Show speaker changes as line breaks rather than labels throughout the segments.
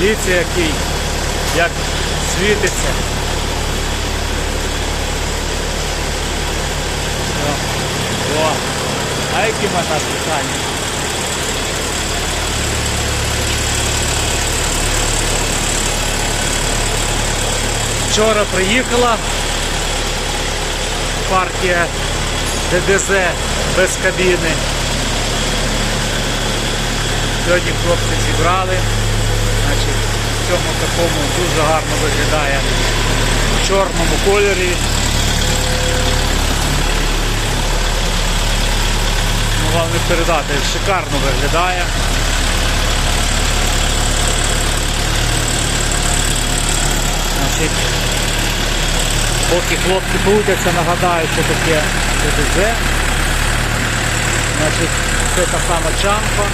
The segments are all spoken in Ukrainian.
Дивіться який, як світиться. О, О, а які можна спеціальні? Вчора приїхала партія ДДЗ без кабіни. Сьогодні хлопці зібрали. Значить, в цьому такому дуже гарно виглядає в чорному кольорі. Ну, вам не передати, шикарно виглядає. Значить, поки хлопці крутяться, нагадаю, що таке ДДЗ. Значить, це та сама чампа.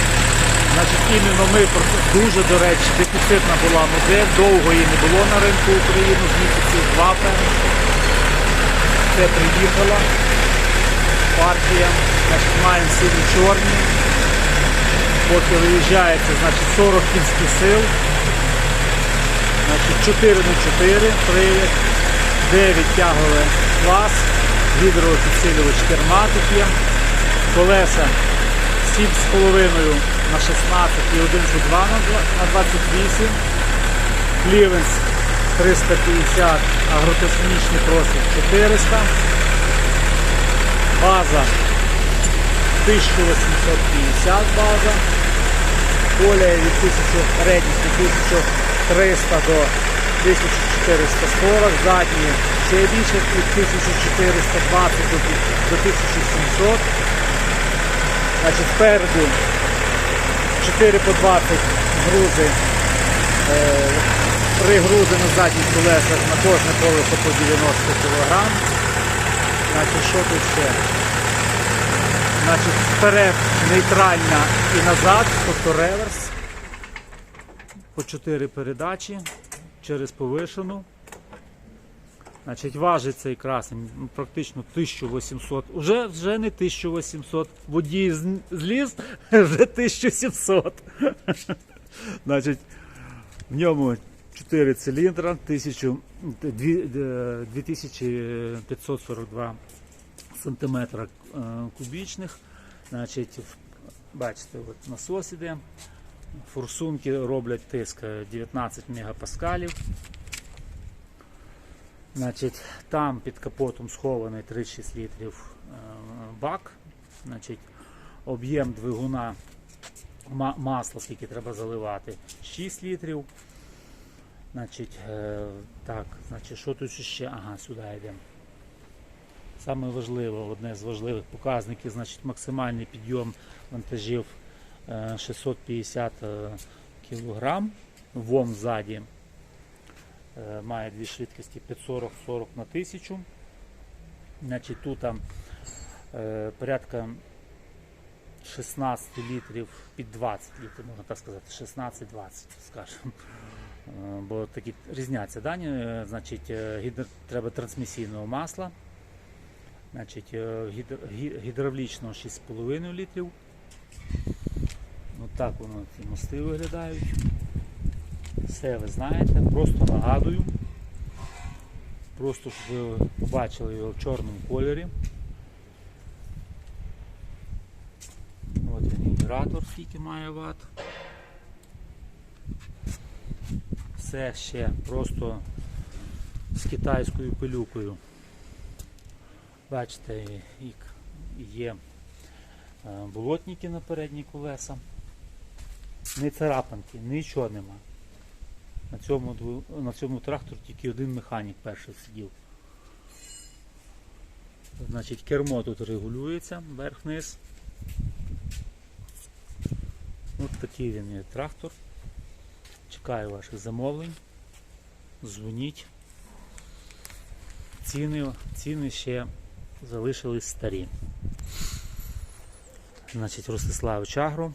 Значить, іменно ми дуже, до речі, дефіцитна була модель, довго її не було на ринку України, з місяців два. Це приїхала партія. Значить, маємо сині чорні. Поки виїжджається, значить 40 кінських сил. Значить, 4 на 4 привід, 9 тяговий клас, гідропідсилювач керма тут колеса 7,5 на 16 і 1,2 на два- на 28, клівенс 350, агротехнічний просить 400, база 1850 база, Поля від 1000 передніх від 1300 до 1440, задні ще більше від 1420 до до 1700. Значить, спереду 4 по 20 грузи, е, три грузи на задніх колесах на кожне колесо по 90 кг. Значить, що тут ще? Значить, вперед нейтральна і назад, тобто реверс. По 4 передачі через повишену. Значить, важить цей красень практично 1800. Уже вже не 1800. Водій зліз, вже 1700. Значить, в ньому 4 циліндра, 1000, е, 2542 сантиметра е, кубічних. Значить, бачите, от насос іде. Форсунки роблять тиск е, 19 мегапаскалів. Значить, там під капотом схований 36 літрів е, бак. Значить, об'єм двигуна ма- масла, скільки треба заливати, 6 літрів. Значить, е, так, значить, що тут ще? Ага, сюди йдемо. Саме важливе, одне з важливих показників, значить максимальний підйом вантажів е, 650 кг. ВОМ ззаді е, має дві швидкості 540-40 на 1000. Значить, тут там е, порядка 16 літрів під 20 літрів, можна так сказати, 16-20, скажімо. Е, Бо такі різняться дані. Е, Значить, е, гідро- треба трансмісійного масла. Значить, е, гідр, гідравлічного 6,5 літрів. Так воно ці мости виглядають. Все ви знаєте, просто нагадую. Просто щоб ви побачили його в чорному кольорі. От він генератор, скільки має ват. Все ще просто з китайською пилюкою. Бачите, є е, болотники на передні колеса. Не царапанки, нічого нема. На цьому, на цьому тракторі тільки один механік перший сидів. Значить, кермо тут регулюється, верх-низ. Ось такий він є трактор. Чекаю ваших замовлень. Дзвоніть. Ціни, ціни ще залишились старі. Значить, Ростислав Чагро.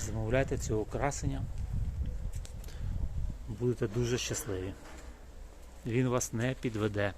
Замовляйте цього красення. Будете дуже щасливі. Він вас не підведе.